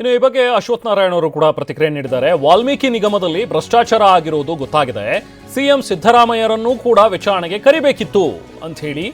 ಇನ್ನು ಈ ಬಗ್ಗೆ ಅಶ್ವಥ್ ನಾರಾಯಣ ಅವರು ಕೂಡ ಪ್ರತಿಕ್ರಿಯೆ ನೀಡಿದ್ದಾರೆ. ವಾಲ್ಮೀಕಿ ನಿಗಮದಲ್ಲಿ ಭ್ರಷ್ಟಾಚಾರ ಆಗಿರುವುದು ಗೊತ್ತಾಗಿದೆ. ಸಿಎಂ ಸಿದ್ದರಾಮಯ್ಯರನ್ನೂ ಕೂಡ ವಿಚಾರಣೆಗೆ ಕರಿಬೇಕಿತ್ತು ಅಂತ ಹೇಳಿ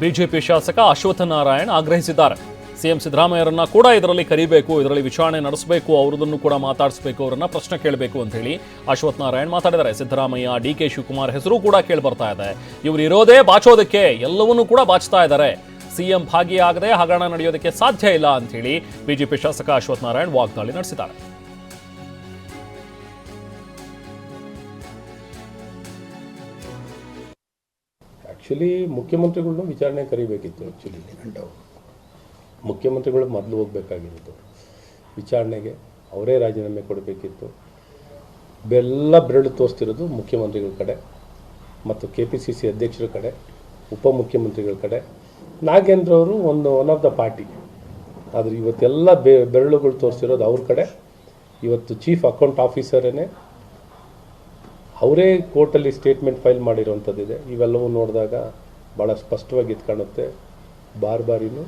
ಬಿಜೆಪಿ ಶಾಸಕ ಅಶ್ವಥ್ ನಾರಾಯಣ್ ಆಗ್ರಹಿಸಿದ್ದಾರೆ. ಸಿಎಂ ಸಿದ್ದರಾಮಯ್ಯರನ್ನ ಕೂಡ ಇದರಲ್ಲಿ ಕರಿಬೇಕು, ಇದರಲ್ಲಿ ವಿಚಾರಣೆ ನಡೆಸಬೇಕು, ಅವರದನ್ನು ಕೂಡ ಮಾತಾಡಿಸಬೇಕು, ಅವರನ್ನ ಪ್ರಶ್ನೆ ಕೇಳಬೇಕು ಅಂತ ಹೇಳಿ ಅಶ್ವಥ್ ನಾರಾಯಣ್ ಮಾತಾಡಿದ್ದಾರೆ. ಸಿದ್ದರಾಮಯ್ಯ, ಡಿ ಕೆ ಶಿವಕುಮಾರ್ ಹೆಸರು ಕೂಡ ಕೇಳಿ ಬರ್ತಾ ಇದೆ. ಇವರು ಇರೋದೇ ಬಾಚೋದಕ್ಕೆ, ಎಲ್ಲವನ್ನೂ ಕೂಡ ಬಾಚ್ತಾ ಇದ್ದಾರೆ. ಸಿಎಂ ಭಾಗಿಯಾಗದೆ ಹಗರಣ ನಡೆಯೋದಕ್ಕೆ ಸಾಧ್ಯ ಇಲ್ಲ ಅಂತ ಹೇಳಿ ಬಿಜೆಪಿ ಶಾಸಕ ಅಶ್ವಥ್ ನಾರಾಯಣ್ ವಾಗ್ದಾಳಿ ನಡೆಸಿದ್ದಾರೆ. ಆ್ಯಕ್ಚುಲಿ ಮುಖ್ಯಮಂತ್ರಿಗಳನ್ನ ವಿಚಾರಣೆ ಕರಿಬೇಕಿತ್ತು ಆ್ಯಕ್ಚುಲಿ ಮುಖ್ಯಮಂತ್ರಿಗಳು ಮೊದಲು ಹೋಗಬೇಕಾಗಿರೋದು ವಿಚಾರಣೆಗೆ ಅವರೇ ರಾಜೀನಾಮೆ ಕೊಡಬೇಕಿತ್ತು. ಬೆಲ್ಲ ಬೆರಳು ತೋರಿಸ್ತಿರೋದು ಮುಖ್ಯಮಂತ್ರಿಗಳ ಕಡೆ ಮತ್ತು ಕೆ ಪಿ ಸಿ ಸಿ ಅಧ್ಯಕ್ಷರ ಕಡೆ ಉಪಮುಖ್ಯಮಂತ್ರಿಗಳ ಕಡೆ. ನಾಗೇಂದ್ರ ಅವರು ಒಂದು ಒನ್ ಆಫ್ ದ ಪಾರ್ಟಿ ಆದರೆ ಇವತ್ತೆಲ್ಲ ಬೆ, ಬೆರಳುಗಳು ತೋರಿಸಿರೋದು ಅವ್ರ ಕಡೆ. ಇವತ್ತು ಚೀಫ್ ಅಕೌಂಟ್ ಆಫೀಸರೇ ಅವರೇ ಕೋರ್ಟಲ್ಲಿ ಸ್ಟೇಟ್ಮೆಂಟ್ ಫೈಲ್ ಮಾಡಿರೋವಂಥದ್ದಿದೆ ಇವೆಲ್ಲವೂ ನೋಡಿದಾಗ ಭಾಳ ಸ್ಪಷ್ಟವಾಗಿ ಇದು ಕಾಣುತ್ತೆ. ಬಾರ್ ಬಾರಿನೂ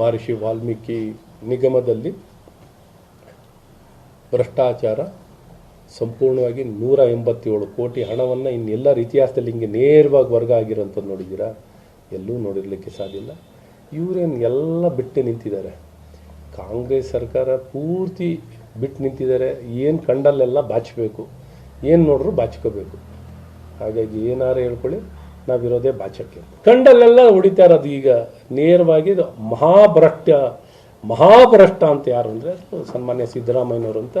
ಮಹರ್ಷಿ ವಾಲ್ಮೀಕಿ ನಿಗಮದಲ್ಲಿ ಭ್ರಷ್ಟಾಚಾರ ಸಂಪೂರ್ಣವಾಗಿ ನೂರ ಎಂಬತ್ತೇಳು ಕೋಟಿ ಹಣವನ್ನು ಇನ್ನೆಲ್ಲರ ಇತಿಹಾಸದಲ್ಲಿ ಹಿಂಗೆ ನೇರವಾಗಿ ವರ್ಗ ಆಗಿರೋಂಥದ್ದು ನೋಡಿದ್ದೀರಾ? ಎಲ್ಲೂ ನೋಡಿರಲಿಕ್ಕೆ ಇಲ್ಲ. ಇವರೇನು ಎಲ್ಲ ಬಿಟ್ಟು ನಿಂತಿದ್ದಾರೆ. ಕಾಂಗ್ರೆಸ್ ಸರ್ಕಾರ ಪೂರ್ತಿ ಬಿಟ್ಟು ನಿಂತಿದ್ದಾರೆ. ಏನು ಕಂಡಲ್ಲೆಲ್ಲ ಬಾಚಬೇಕು. ಏನು ನೋಡ್ರು ಬಾಚ್ಕೋಬೇಕು. ಹಾಗಾಗಿ ಏನಾರು ಹೇಳ್ಕೊಳ್ಳಿ ನಾವಿರೋದೇ ಬಾಚಕ್ಕೆ. ಕಂಡಲ್ಲೆಲ್ಲ ಹೊಡಿತಾ ಇರೋದು ಈಗ ನೇರವಾಗಿ ಮಹಾಭ್ರಷ್ಟ ಮಹಾಭ್ರಷ್ಟ ಅಂತ ಯಾರು ಅಂದರೆ ಸನ್ಮಾನ್ಯ ಸಿದ್ದರಾಮಯ್ಯನವರು ಅಂತ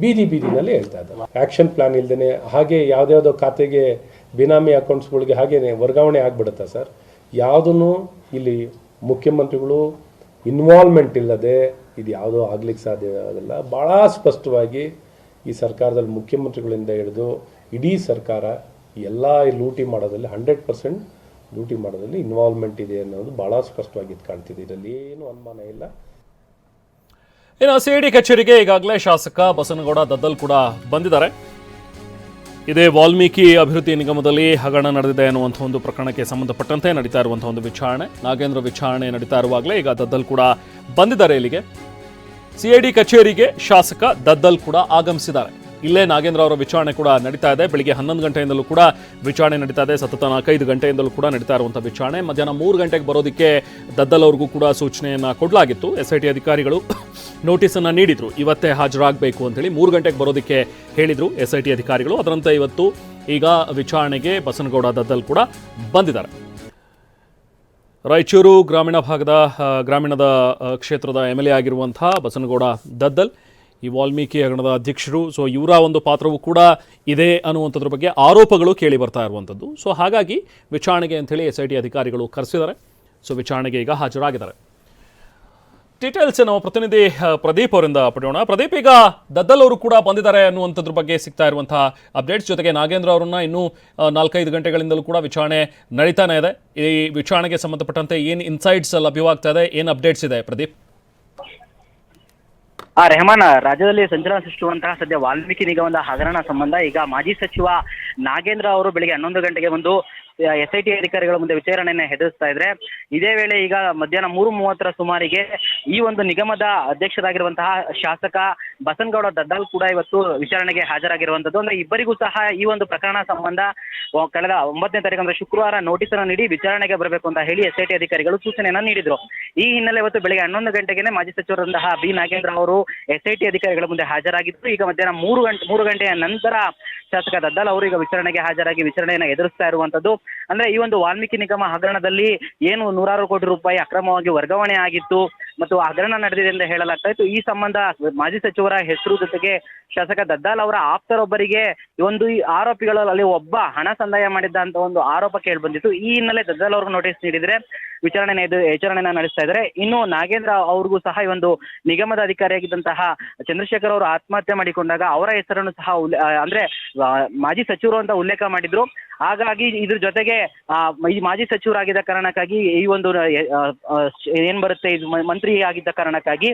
ಬೀದಿ ಬೀದಿನಲ್ಲಿ ಹೇಳ್ತಾ ಇದ್ದಾರೆ. ಆ್ಯಕ್ಷನ್ ಪ್ಲಾನ್ ಇಲ್ದೇ ಹಾಗೆ ಯಾವುದ್ಯಾವುದೋ ಖಾತೆಗೆ ಬಿನಾಮಿ ಅಕೌಂಟ್ಸ್ಗಳಿಗೆ ಹಾಗೇನೆ ವರ್ಗಾವಣೆ ಆಗಿಬಿಡುತ್ತಾ ಸರ್? ಯಾವುದನ್ನು ಇಲ್ಲಿ ಮುಖ್ಯಮಂತ್ರಿಗಳು ಇನ್ವಾಲ್ವ್ಮೆಂಟ್ ಇಲ್ಲದೆ ಇದು ಯಾವುದೋ ಆಗ್ಲಿಕ್ಕೆ ಸಾಧ್ಯ ಆಗಲ್ಲ ಭಾಳ ಸ್ಪಷ್ಟವಾಗಿ ಈ ಸರ್ಕಾರದಲ್ಲಿ ಮುಖ್ಯಮಂತ್ರಿಗಳಿಂದ ಹಿಡಿದು ಇಡೀ ಸರ್ಕಾರ ಎಲ್ಲ ಲೂಟಿ ಮಾಡೋದ್ರಲ್ಲಿ ಹಂಡ್ರೆಡ್ ಪರ್ಸೆಂಟ್ ಲೂಟಿ ಮಾಡೋದ್ರಲ್ಲಿ ಇನ್ವಾಲ್ವ್ಮೆಂಟ್ ಇದೆ ಅನ್ನೋದು ಭಾಳ ಸ್ಪಷ್ಟವಾಗಿ ಇದು ಕಾಣ್ತಿದೆ. ಇದರಲ್ಲಿ ಏನು ಅನುಮಾನ ಇಲ್ಲ. ಇನ್ನು ಸಿಐಡಿ ಕಚೇರಿಗೆ ಈಗಾಗಲೇ ಶಾಸಕ ಬಸನಗೌಡ ದದ್ದಲ್ ಕೂಡ ಬಂದಿದ್ದಾರೆ. ಇದೇ ವಾಲ್ಮೀಕಿ ಅಭಿವೃದ್ಧಿ ನಿಗಮದಲ್ಲಿ ಹಗರಣ ನಡೆದಿದೆ ಅನ್ನುವಂಥ ಒಂದು ಪ್ರಕರಣಕ್ಕೆ ಸಂಬಂಧಪಟ್ಟಂತೆ ನಡೀತಾ ಇರುವಂಥ ಒಂದು ವಿಚಾರಣೆ. ನಾಗೇಂದ್ರ ವಿಚಾರಣೆ ನಡೀತಾ ಇರುವಾಗಲೇ ಈಗ ದದ್ದಲ್ ಕೂಡ ಬಂದಿದ್ದಾರೆ ಇಲ್ಲಿಗೆ. ಸಿಐಡಿ ಕಚೇರಿಗೆ ಶಾಸಕ ದದ್ದಲ್ ಕೂಡ ಆಗಮಿಸಿದ್ದಾರೆ. ಇಲ್ಲೇ ನಾಗೇಂದ್ರ ಅವರ ವಿಚಾರಣೆ ಕೂಡ ನಡೀತಾ ಇದೆ. ಬೆಳಿಗ್ಗೆ ಹನ್ನೊಂದು ಗಂಟೆಯಿಂದಲೂ ಕೂಡ ವಿಚಾರಣೆ ನಡೀತಾ ಇದೆ. ಸತತ ನಾಲ್ಕೈದು ಗಂಟೆಯಿಂದಲೂ ಕೂಡ ನಡೀತಾ ಇರುವಂಥ ವಿಚಾರಣೆ. ಮಧ್ಯಾಹ್ನ ಮೂರು ಗಂಟೆಗೆ ಬರೋದಕ್ಕೆ ದದ್ದಲ್ ಅವ್ರಿಗೂ ಕೂಡ ಸೂಚನೆಯನ್ನು ಕೊಡಲಾಗಿತ್ತು. ಎಸ್ ಐ ಟಿ ಅಧಿಕಾರಿಗಳು ನೋಟಿಸನ್ನು ನೀಡಿದ್ರು. ಇವತ್ತೇ ಹಾಜರಾಗಬೇಕು ಅಂತೇಳಿ ಮೂರು ಗಂಟೆಗೆ ಬರೋದಕ್ಕೆ ಹೇಳಿದರು ಎಸ್ ಐ ಟಿ ಅಧಿಕಾರಿಗಳು. ಅದರಂತೆ ಇವತ್ತು ಈಗ ವಿಚಾರಣೆಗೆ ಬಸನಗೌಡ ದದ್ದಲ್ ಕೂಡ ಬಂದಿದ್ದಾರೆ. ರಾಯಚೂರು ಗ್ರಾಮೀಣ ಭಾಗದ ಗ್ರಾಮೀಣದ ಕ್ಷೇತ್ರದ ಎಂ ಎಲ್ ಎ ಆಗಿರುವಂಥ ಬಸನಗೌಡ ದದ್ದಲ್, ಈ ವಾಲ್ಮೀಕಿ ಹಗರಣದ ಅಧ್ಯಕ್ಷರು, ಸೊ ಇವರ ಒಂದು ಪಾತ್ರವೂ ಕೂಡ ಇದೆ ಅನ್ನುವಂಥದ್ರ ಬಗ್ಗೆ ಆರೋಪಗಳು ಕೇಳಿ ಬರ್ತಾ ಇರುವಂಥದ್ದು. ಸೊ ಹಾಗಾಗಿ ವಿಚಾರಣೆಗೆ ಅಂಥೇಳಿ ಎಸ್ ಐ ಟಿ ಅಧಿಕಾರಿಗಳು ಕರೆಸಿದ್ದಾರೆ. ಸೊ ವಿಚಾರಣೆಗೆ ಈಗ ಹಾಜರಾಗಿದ್ದಾರೆ. ಡೀಟೇಲ್ಸ್ ನಾವು ಪ್ರತಿನಿಧಿ ಪ್ರದೀಪ್ ಅವರಿಂದ ಪಡೆಯೋಣ. ಪ್ರದೀಪ್, ಈಗ ದದ್ದಲ್ ಅವರು ಕೂಡ ಬಂದಿದ್ದಾರೆ ಅನ್ನುವಂಥದ್ರ ಬಗ್ಗೆ ಸಿಗ್ತಾ ಇರುವಂತಹ ಅಪ್ಡೇಟ್ಸ್ ಜೊತೆಗೆ ನಾಗೇಂದ್ರ ಅವರನ್ನ ಇನ್ನೂ ನಾಲ್ಕೈದು ಗಂಟೆಗಳಿಂದಲೂ ಕೂಡ ವಿಚಾರಣೆ ನಡೀತಾನೆ ಇದೆ. ಈ ವಿಚಾರಣೆಗೆ ಸಂಬಂಧಪಟ್ಟಂತೆ ಏನು ಇನ್ಸೈಟ್ಸ್ ಲಭ್ಯವಾಗ್ತಾ ಇದೆ, ಏನು ಅಪ್ಡೇಟ್ಸ್ ಇದೆ ಪ್ರದೀಪ್? ಆ, ರೆಹಮಾನ್, ರಾಜ್ಯದಲ್ಲಿ ಸಂಚಲನ ಸೃಷ್ಟಿಸುವಂತಹ ಸದ್ಯ ವಾಲ್ಮೀಕಿ ನಿಗಮದ ಹಗರಣ ಸಂಬಂಧ, ಈಗ ಮಾಜಿ ಸಚಿವ ನಾಗೇಂದ್ರ ಅವರು ಬೆಳಿಗ್ಗೆ ಹನ್ನೊಂದು ಗಂಟೆಗೆ ಒಂದು ಎಸ್ ಐ ಟಿ ಅಧಿಕಾರಿಗಳ ಮುಂದೆ ವಿಚಾರಣೆಯನ್ನು ಹೆದರಿಸ್ತಾ ಇದ್ರೆ, ಇದೇ ವೇಳೆ ಈಗ ಮಧ್ಯಾಹ್ನ ಮೂರು ಮೂವತ್ತರ ಸುಮಾರಿಗೆ ಈ ಒಂದು ನಿಗಮದ ಅಧ್ಯಕ್ಷರಾಗಿರುವಂತಹ ಶಾಸಕ ಬಸನಗೌಡ ದದ್ದಾಲ್ ಕೂಡ ಇವತ್ತು ವಿಚಾರಣೆಗೆ ಹಾಜರಾಗಿರುವಂತದ್ದು. ಅಂದ್ರೆ ಇಬ್ಬರಿಗೂ ಸಹ ಈ ಒಂದು ಪ್ರಕರಣ ಸಂಬಂಧ ಕಳೆದ ಒಂಬತ್ತನೇ ತಾರೀಕು ಅಂದ್ರೆ ಶುಕ್ರವಾರ ನೋಟಿಸ್ ಅನ್ನು ನೀಡಿ ವಿಚಾರಣೆಗೆ ಬರಬೇಕು ಅಂತ ಹೇಳಿ ಎಸ್ ಐ ಅಧಿಕಾರಿಗಳು ಸೂಚನೆಯನ್ನ ನೀಡಿದ್ರು. ಈ ಹಿನ್ನೆಲೆ ಇವತ್ತು ಬೆಳಿಗ್ಗೆ ಹನ್ನೊಂದು ಗಂಟೆಗೆ ಮಾಜಿ ಸಚಿವರಂತಹ ಬಿ. ನಾಗೇಂದ್ರ ಅವರು ಎಸ್ ಐ ಟಿ ಅಧಿಕಾರಿಗಳ ಮುಂದೆ ಹಾಜರಾಗಿದ್ದು ಈಗ ಮಧ್ಯಾಹ್ನ ಮೂರು ಗಂಟೆ, ಮೂರು ಗಂಟೆಯ ನಂತರ ಶಾಸಕ ದದ್ದಾಲ್ ಅವರು ಈಗ ವಿಚಾರಣೆಗೆ ಹಾಜರಾಗಿ ವಿಚಾರಣೆಯನ್ನು ಎದುರಿಸ್ತಾ ಇರುವಂತದ್ದು. ಅಂದ್ರೆ ಈ ಒಂದು ವಾಲ್ಮೀಕಿ ನಿಗಮ ಹಗರಣದಲ್ಲಿ ಏನು ನೂರಾರು ಕೋಟಿ ರೂಪಾಯಿ ಅಕ್ರಮವಾಗಿ ವರ್ಗಾವಣೆ ಆಗಿತ್ತು. ಮತ್ತು ಹಗರಣ ನಡೆದಿದೆ ಎಂದು ಹೇಳಲಾಗ್ತಾ ಇತ್ತು. ಈ ಸಂಬಂಧ ಮಾಜಿ ಸಚಿವರ ಹೆಸರು ಜೊತೆಗೆ ಶಾಸಕ ದದ್ದಾಲ್ ಅವರ ಆಪ್ತರೊಬ್ಬರಿಗೆ ಒಂದು ಈ ಆರೋಪಿಗಳಲ್ಲಿ ಒಬ್ಬ ಹಣ ಸಂದಾಯ ಮಾಡಿದ್ದ ಅಂತ ಒಂದು ಆರೋಪ ಕೇಳಿ ಬಂದಿತ್ತು. ಈ ಹಿನ್ನೆಲೆ ದದ್ದಾಲ್ ಅವ್ರಿಗೆ ನೋಟಿಸ್ ನೀಡಿದ್ರೆ ವಿಚಾರಣೆ ವಿಚಾರಣೆಯನ್ನ ನಡೆಸ್ತಾ ಇದ್ದಾರೆ. ಇನ್ನು ನಾಗೇಂದ್ರ ಅವ್ರಿಗೂ ಸಹ ಈ ಒಂದು ನಿಗಮದ ಅಧಿಕಾರಿಯಾಗಿದ್ದಂತಹ ಚಂದ್ರಶೇಖರ್ ಅವರು ಆತ್ಮಹತ್ಯೆ ಮಾಡಿಕೊಂಡಾಗ ಅವರ ಹೆಸರನ್ನು ಸಹ ಅಂದ್ರೆ ಮಾಜಿ ಸಚಿವರು ಅಂತ ಉಲ್ಲೇಖ ಮಾಡಿದ್ರು. ಹಾಗಾಗಿ ಇದ್ರ ಜೊತೆಗೆ ಈ ಮಾಜಿ ಸಚಿವರಾಗಿದ್ದ ಕಾರಣಕ್ಕಾಗಿ ಈ ಒಂದು ಏನ್ ಬರುತ್ತೆ ಇದು ಮ- ಮಂತ್ರಿ ಆಗಿದ್ದ ಕಾರಣಕ್ಕಾಗಿ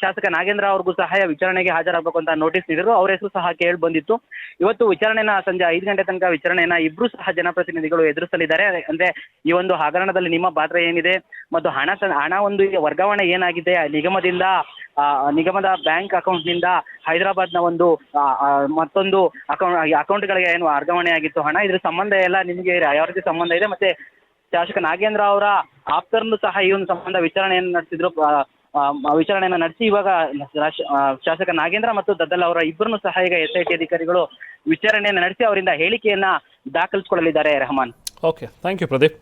ಶಾಸಕ ನಾಗೇಂದ್ರ ಅವ್ರಿಗೂ ಸಹ ವಿಚಾರಣೆಗೆ ಹಾಜರಾಗಬೇಕು ಅಂತ ನೋಟಿಸ್ ನೀಡಿದ್ರು. ಅವ್ರ ಹೆಸರು ಸಹ ಕೇಳಿ ಬಂದಿತ್ತು. ಇವತ್ತು ವಿಚಾರಣೆನ ಸಂಜೆ ಐದು ಗಂಟೆ ತನಕ ವಿಚಾರಣೆಯನ್ನ ಇಬ್ರು ಸಹ ಜನಪ್ರತಿನಿಧಿಗಳು ಎದುರಿಸಲಿದ್ದಾರೆ. ಅಂದ್ರೆ ಈ ಒಂದು ಹಗರಣದಲ್ಲಿ ನಿಮ್ಮ ಪಾತ್ರ ಏನಿದೆ ಮತ್ತು ಹಣ ಹಣ ಒಂದು ವರ್ಗಾವಣೆ ಏನಾಗಿದೆ? ನಿಗಮದಿಂದ ನಿಗಮದ ಬ್ಯಾಂಕ್ ಅಕೌಂಟ್ನಿಂದ ಹೈದರಾಬಾದ್ನ ಒಂದು ನ ಒಂದು ಮತ್ತೊಂದು ಅಕೌಂಟ್ ಅಕೌಂಟ್ಗಳಿಗೆ ಏನು ವರ್ಗಾವಣೆ ಆಗಿತ್ತು? ಹಣ ಇದ್ರ ಸಂಬಂಧ ಎಲ್ಲ ನಿಮಗೆ ಯಾವ ರೀತಿ ಸಂಬಂಧ ಇದೆ? ಮತ್ತೆ ಶಾಸಕ ನಾಗೇಂದ್ರ ಅವರ ಆಪ್ತರನ್ನು ಸಹ ಈ ಒಂದು ಸಂಬಂಧ ವಿಚಾರಣೆಯನ್ನು ನಡೆಸಿದ್ರು. ವಿಚಾರಣೆಯನ್ನು ನಡೆಸಿ ಇವಾಗ ಶಾಸಕ ನಾಗೇಂದ್ರ ಮತ್ತು ದದ್ದಲ್ ಅವರ ಇಬ್ಬರನ್ನು ಸಹ ಈಗ ಎಸ್ ಐ ಟಿ ಅಧಿಕಾರಿಗಳು ವಿಚಾರಣೆಯನ್ನು ನಡೆಸಿ ಅವರಿಂದ ಹೇಳಿಕೆಯನ್ನ ದಾಖಲಿಸಿಕೊಳ್ಳಲಿದ್ದಾರೆ Rehman. Okay thank you Pradeep